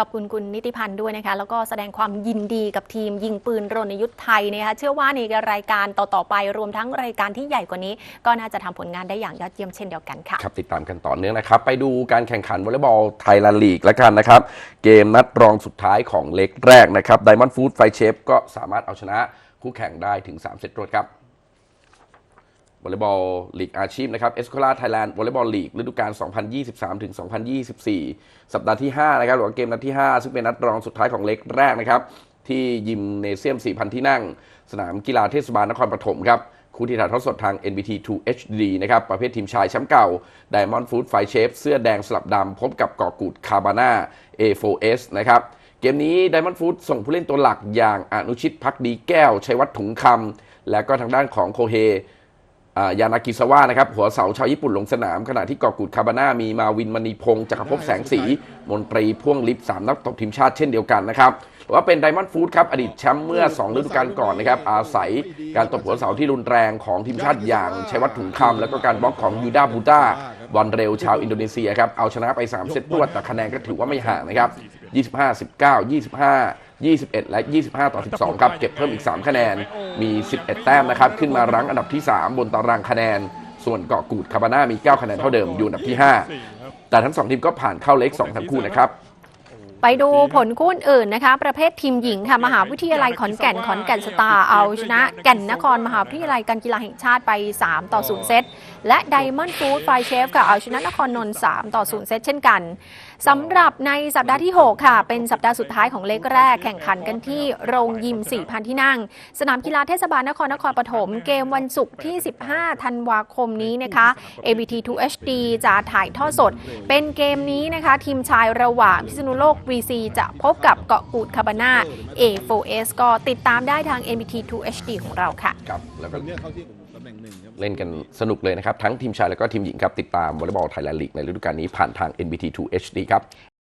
ขอบคุณคุณนิติพันธ์ด้วยนะคะ แล้วก็แสดงความยินดีกับทีมยิงปืนรณยุทธ์ไทยนะคะเชื่อว่าในรายการต่อๆไปรวมทั้งรายการที่ใหญ่กว่านี้ ก็น่าจะทำผลงานได้อย่างยอดเยี่ยมเช่นเดียวกันค่ะครับติดตามกันต่อเนื่องนะครับ ไปดูการแข่งขันวอลเลย์บอลไทยลนลีกแล้วกันนะครับ เกมนัดรองสุดท้ายของเล็กแรกนะครับไดมอนด์ฟู้ดไฟเชฟก็สามารถเอาชนะคู่แข่งได้ถึง3เซตรวดครับ วอลเลย์บอลลีกอาชีพนะครับเอสโคลาไทยแลนด์วอลเลย์บอลลีกฤดูกาล 2023 ถึง 2024 สัปดาห์ที่ 5 นะครับหรือว่าเกมนัดที่ 5 ซึ่งเป็นนัดรองสุดท้ายของเล็กแรกนะครับ ที่ยิมเนเซียม 4,000 ที่นั่ง สนามกีฬาเทศบาลนครปฐมครับคู่ที่ถ่ายทอดสดทาง NBT 2 HD นะครับ ประเภททีมชายแชมป์เก่า Diamond Food Fight Chef เสื้อแดงสลับดำพบกับกอกูดคาบาน่า A4S นะครับเกมนี้ Diamond Food ส่งผู้เล่นตัวหลักอย่างอนุชิตพักดีแก้วชัยวัฒน์ถุงคำและก็ทางด้านของโคเฮ ยานากิซาวะนะครับหัวเสาชาวญี่ปุ่นลงสนาม ขณะที่กอกูดคาบาน่ามีมาวินมณีพงศ์จักรภพแสงสี มนตรีพ่วงลิฟสามนักตบทีมชาติเช่นเดียวกันนะครับหรือว่าเป็นไดมอนด์ฟู้ดครับ อดีตแชมป์เมื่อ 2 ฤดูกาลก่อนนะครับ อาศัยการตบหัวเสาที่รุนแรงของทีมชาติอย่างชัยวัฒน์ถุงคำแล้วก็การบล็อกของยูดาบูต้าบอลเร็วชาวอินโดนีเซียครับ เอาชนะไป 3 เซตรวดแต่คะแนนก็ถือว่าไม่ห่างนะครับ 25 19 25 21 และ 25 ต่อ 12 ครับเก็บเพิ่มอีก 3 คะแนน มี 11 แต้มนะครับ ขึ้นมารั้งอันดับที่ 3 บนตารางคะแนน ส่วนเกาะกูดคาบาน่ามี 9 คะแนนเท่าเดิมอยู่อันดับที่ 5 แต่ทั้ง 2 ทีมก็ผ่านเข้าเล็ก 2 ทั้งคู่นะครับไปดูผลคู่อื่นนะคะ ประเภททีมหญิงค่ะมหาวิทยาลัยขอนแก่นขอนแก่นสตาร์เอาชนะแก่นนครมหาวิทยาลัยการกีฬาแห่งชาติไป 3 ต่อ 0 เซตและไดมอนด์ฟู้ดไฟเชฟค่ะเอาชนะนครนนท์3ต่อ 0 เซตเช่นกัน สำหรับในสัปดาห์ที่ 6 ค่ะ เป็นสัปดาห์สุดท้ายของเล็กแรก แข่งขันกันที่โรงยิม 4,000 ที่นั่ง สนามกีฬาเทศบาลนครนครปฐมเกมวันศุกร์ที่ 15 ธันวาคมนี้นะคะ ABT 2 HD จะถ่ายทอดสด เป็นเกมนี้นะคะ ทีมชายระหว่างพิษณุโลก VC จะพบกับเกาะกูดคาบาน่า A4S ก็ติดตามได้ทาง NBT 2 HD ของเราค่ะ ครับแล้วก็ เลือกเข้าที่ตำแหน่งหนึ่งครับเล่นกันสนุกเลยนะครับ ทั้งทีมชายและก็ทีมหญิงครับ ติดตามวอลเลย์บอลไทยแลนด์ลีกในฤดูกาลนี้ผ่านทาง NBT 2 HD ครับ